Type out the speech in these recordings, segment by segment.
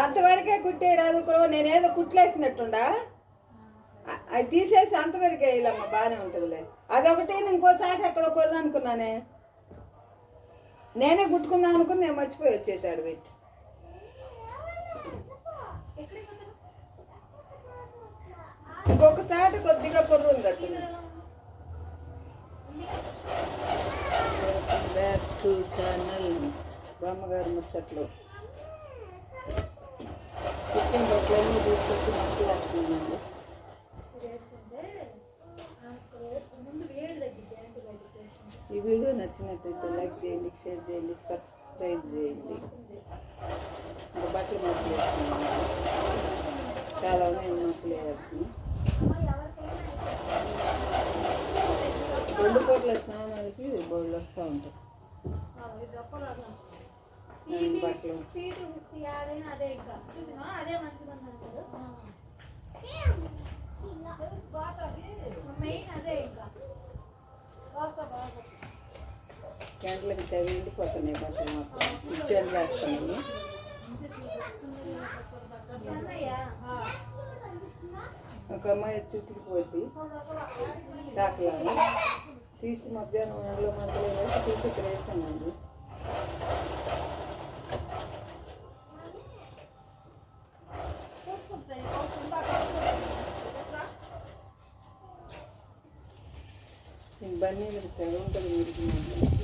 అంతవరకే కుట్టే రాదు కురవ నేనేదో కుట్లేసినట్టుండా? అది తీసేసి అంతవరకే వేయాలమ్మా బాగానే ఉంటుందిలే. అదొకటి ఇంకో చాట ఎక్కడో కొర్ర అనుకున్నానే. నేనే కుట్టుకుందాం అనుకుని నేను మర్చిపోయి వచ్చేసాడు పెట్టి ఇంకొక చాట కొద్దిగా కొర్ర ఉందట్టు బ్యాక్ టు ఛానల్ బామ్మగారు ముచ్చట్లు. కిచెన్ బట్టలన్నీ తీసుకొచ్చి మంచిగా వేస్తున్నానండి ఈ వీడియో నచ్చినట్లయితే లైక్ చేయండి షేర్ చేయండి సబ్స్క్రైబ్ చేయండి. బట్టలు మక్కలు వేసుకున్నాను చాలా ఉన్నాయి మక్కలు వేయాల్సినవి రెండు పూట్ల స్నానాలకి బౌళ్ళు వస్తూ ఉంటాయి. బట్టలు అదే ఇంకా. చూసినా? అదే మంచిగా అన్నారు మెయిన్ అదే ఇంకా. గంటలకి తవి ఎండిపోతున్నాయి బట్టలు మొత్తం కిచెన్ వేస్తాను అన్నయ్య? ఒక అమ్మాయి వచ్చి ఉతికిపోద్ది చాకలాగా తీసి మధ్యాహ్నం ఎండలో మంటలో వేసి తీసి ఇక్కడ వేసానండి. ಬನ್ನಿ ಬರುತ್ತೆ ಹೋಗೋದು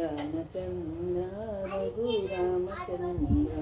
రామచంద్ర రఘు రామచంద్ర